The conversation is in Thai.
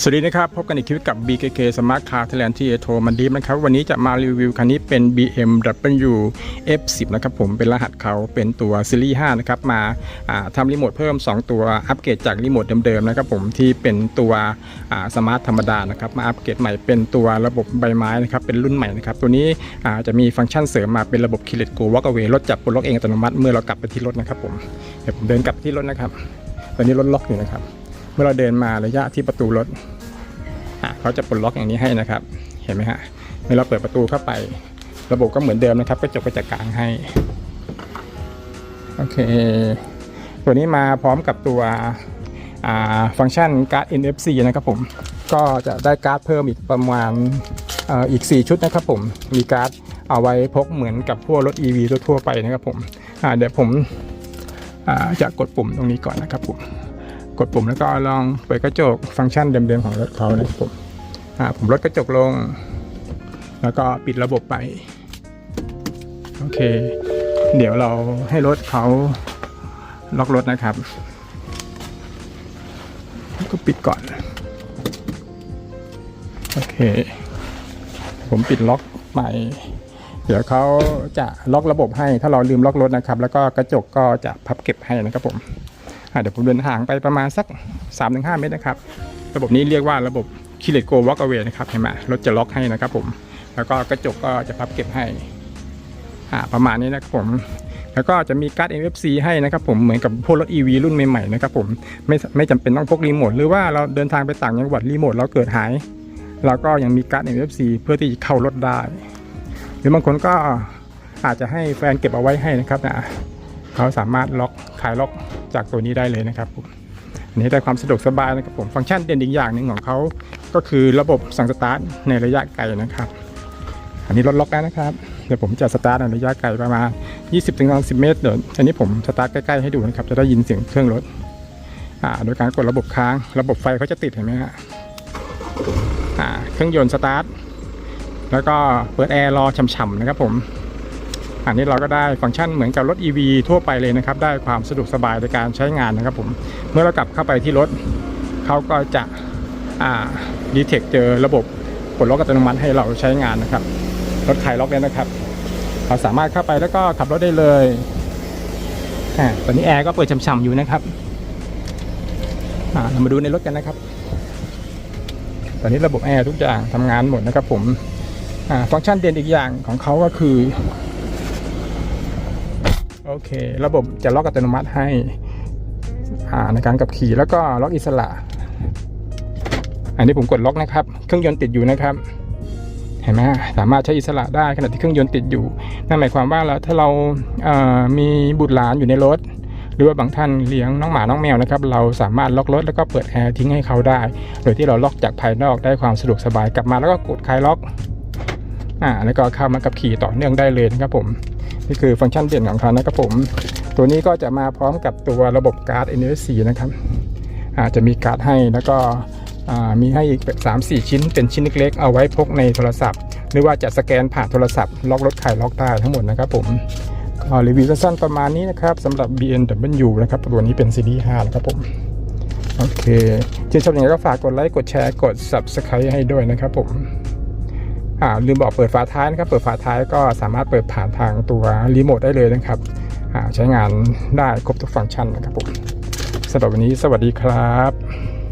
สวัสดีนะครับพบกันอีกคลิปกับ BKK Smart Car Thailand ที่เอโทมันดีนะครับ วันนี้จะมารีวิวคันนี้เป็น BMW F10 นะครับผมเป็นรหัสเขาเป็นตัวซีรีส์5นะครับมาทำรีโมทเพิ่ม 2 ตัวอัปเกรดจากรีโมทเดิมๆนะครับผมที่เป็นตัวสมาร์ทธรรมดานะครับมาอัปเกรดใหม่เป็นตัวระบบใบไม้นะครับเป็นรุ่นใหม่นะครับตัวนี้จะมีฟังก์ชันเสริมมาเป็นระบบ Kill Let Go Walk Away รถจับปลดล็อกเองอัตโนมัติเมื่อเรากลับไปที่รถนะครับผมเดี๋ยวผมเดินกลับไปที่รถนะครับตอนนี้รถล็อกอยู่นะครับ เมื่อเราเดินมาระยะที่ประตูรถเขาจะปลดล็อกอย่างนี้ให้นะครับ เห็นไหมฮะเมื่อเราเปิดประตูเข้าไป ระบบก็เหมือนเดิมนะครับกระจกก็จะกลางให้โอเค ตัวนี้มาพร้อมกับตัวฟังก์ชันการ์ด NFC นะครับผม ก็จะได้การ์ดเพิ่มอีกประมาณออีก 4 ชุดนะครับผม มีการ์ดเอาไว้พกเหมือนกับพวกรถ EV ทั่วๆไปนะครับผมเดี๋ยวผมจะกดปุ่มตรงนี้ก่อนนะครับผม กดปุ่มแล้วก็ลองเปิดกระจกฟังก์ชันเดิมๆของรถเขานะครับผมอ่าผมลดกระจกลง แล้วก็ปิดระบบไป โอเค เดี๋ยวเราให้รถเขาล็อกรถนะครับ ก็ปิดก่อน โอเค ผมปิดล็อกใหม่เดี๋ยวเขาจะล็อกระบบให้ ถ้าเราลืมล็อกรถนะครับ แล้วก็กระจกก็จะพับเก็บให้นะครับผม เดี๋ยวผมเดินห่างไปประมาณสัก 3-5 เมตรนะครับ ระบบนี้เรียกว่าระบบ k i l l e t Go Walk Away นะครับเห็นไหมรถจะล็อกให้นะครับผม แล้วก็กระจกก็จะพับเก็บให้ประมาณนี้นะครับผมแล้วก็จะมีการ์ด NFC ให้นะครับผมเหมือนกับพวกรถ EV รุ่นใหม่ๆนะครับผมไม่ไม่จำเป็นต้องพกรีโมทหรือว่าเราเดินทางไปต่างจังหวัดรีโมทเราเกิดหายเราก็ยังมีการ์ด NFC เพื่อที่จะเข้ารถได้ หรือบางคนก็อาจจะให้แฟนเก็บเอาไว้ให้นะครับนะ เขาสามารถล็อกขายล็อกจากตัวนี้ได้เลยนะครับผมอันนี้ได้ความสะดวกสบายนะครับผมฟังก์ชันเด่นอีกอย่างหนึ่งของเขาก็คือระบบสั่งสตาร์ทในระยะไกลนะครับอันนี้รถล็อกแล้วนะครับ เดี๋ยวผมจะสตาร์ทในระยะไกลประมาณ 20-30 เมตรเดี๋ยวอันนี้ผมสตาร์ทใกล้ๆให้ดูนะครับ จะได้ยินเสียงเครื่องรถโดยการกดระบบค้าง ระบบไฟเขาจะติดเห็นไหมฮะเครื่องยนต์สตาร์ทแล้วก็เปิดแอร์รอฉ่ำๆนะครับผม อันนี้เราก็ได้ฟังก์ชันเหมือนกับรถ EV ทั่วไปเลยนะครับ ได้ความสะดวกสบายในการใช้งานนะครับผมเมื่อเรากลับเข้าไปที่รถเขาก็จะอ่าดีเทคเจอระบบปลดล็อกอัตโนมัติให้เราใช้งานนะครับ รถขายล็อกแล้วนะครับ เราสามารถเข้าไปแล้วก็ขับรถได้เลยอตอนนี้แอร์ก็เปิดฉ่ำๆอยู่นะครับาเรามาดูในรถกันนะครับ ตอนนี้ระบบแอร์ทุกอย่างทำงานหมดนะครับผมฟังก์ชันเด่นอีกอย่างของเขาก็คือ โอเค ระบบจะล็อกอัตโนมัติให้อ่าในการขับขี่แล้วก็ล็อกอิสระ อันนี้ผมกดล็อกนะครับ เครื่องยนต์ติดอยู่นะครับ เห็นไหมสามารถใช้อิสระได้ขณะที่เครื่องยนต์ติดอยู่ นั่นหมายความว่าแล้วถ้าเราเอ่อมีบุตรหลานอยู่ในรถ หรือว่าบางท่านเลี้ยงน้องหมาน้องแมวนะครับ เราสามารถล็อกรถแล้วก็เปิดแอร์ทิ้งให้เขาได้ โดยที่เราล็อกจากภายนอกได้ความสะดวกสบายกลับมาแล้วก็กดคลายล็อกอ่าแล้วก็เข้ามากับขี่ต่อเนื่องได้เลยนะครับผม นี่คือฟังก์ชันเด่นของเขานะครับผม ตัวนี้ก็จะมาพร้อมกับตัวระบบการ์ด NFC นะครับอาจจะมีการ์ดให้แล้วก็มีให้อีกสามสี่ชิ้นเป็นชิ้นเล็กๆ เอาไว้พกในโทรศัพท์ หรือว่าจะสแกนผ่านโทรศัพท์ ล็อกรถขายล็อกได้ทั้งหมดนะครับผมก็รีวิวสั้นๆประมาณนี้นะครับสำหรับ BMW นะครับตัวนี้เป็นซีรีส์5นะครับผมโอเคชื่นชอบอย่างไรก็ฝากกดไลค์ กดแชร์ กด Subscribe ให้ด้วยนะครับผม อ่าลืมบอกเปิดฝาท้ายนะครับ เปิดฝาท้ายก็สามารถเปิดผ่านทางตัวรีโมทได้เลยนะครับอ่าใช้งานได้ครบทุกฟังก์ชันนะครับผมสำหรับวันนี้สวัสดีครับ